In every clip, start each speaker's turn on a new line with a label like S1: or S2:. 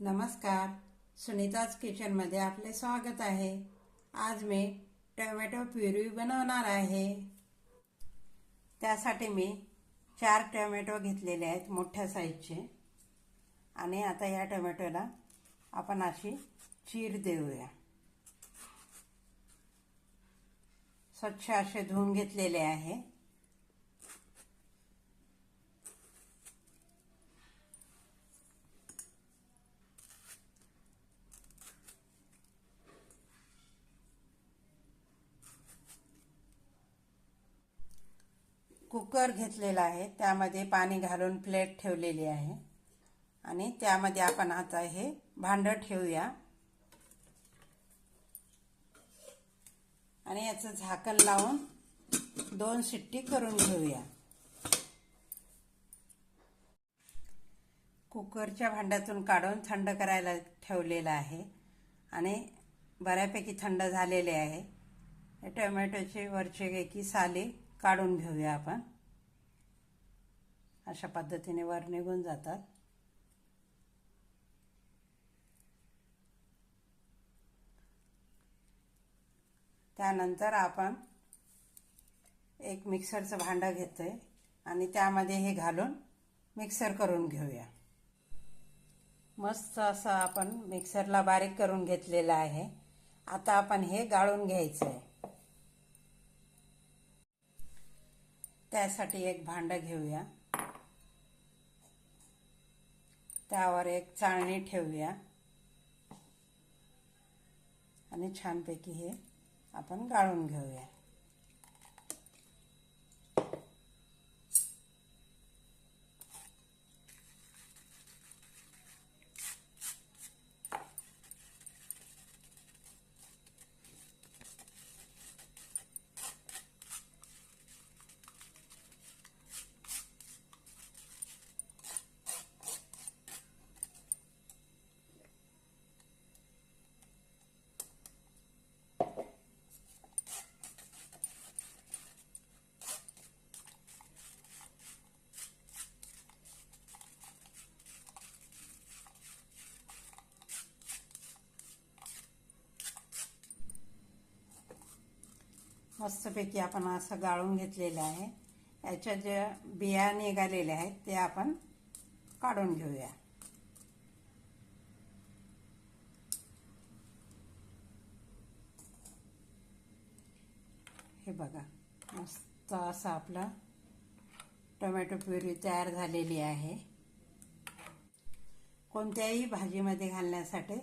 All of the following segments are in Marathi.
S1: नमस्कार. सुनीताज किचनमध्ये आपले स्वागत आहे. आज मी टोमॅटो प्युरी बनवणार आहे. त्यासाठी मी चार टोमॅटो घेतलेले आहेत मोठ्या साईजचे. आणि आता या टोमॅटोला आपण अशी चीर देऊया. स्वच्छ असे धुवून घेतलेले आहे. कुकर घेतलेला आहे. त्यामध्ये पाणी घालून प्लेट ठेवलेली आहे. आणि त्यामध्ये आपण आता हे भांडं ठेवूया. आणि याचं झाकण लावून दोन शिट्टी करून घेऊया. कुकरच्या भांड्यातून काढून थंड करायला ठेवलेलं आहे. आणि बऱ्यापैकी थंड झालेले आहे. टोमॅटोचे वरचे की साले काढून घेऊया आपण. अशा पद्धतीने वर निघून जातात. त्यानंतर आपण एक मिक्सरचं भांडं घेतोय आणि त्यामध्ये हे घालून मिक्सर करून घेऊया. मस्त असं आपण मिक्सरला बारीक करून घेतलेलं आहे. आता आपण हे गाळून घ्यायचं आहे त्यासाठी एक भांडं घेऊया. त्यावर एक चाळणी ठेवूया. आणि छानपैकी हे आपण गाळून घेऊया. मस्तपैकी आपण असं गाळून घेतलेलं आहे. याच्या ज्या बिया निघालेल्या आहेत ते आपण काढून घेऊया. हे बघा मस्त असं आपला टोमॅटो प्युरी तयार झालेली आहे. कोणत्याही भाजीमध्ये घालण्यासाठी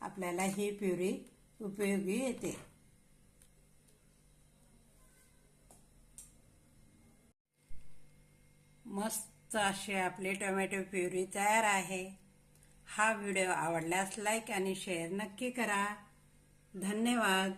S1: आपल्याला ही प्युरी उपयोगी येते. मस्त असे आपले टोमॅटो प्युरी तयार आहे. हा व्हिडिओ आवडल्यास लाईक आणि शेअर नक्की करा. धन्यवाद.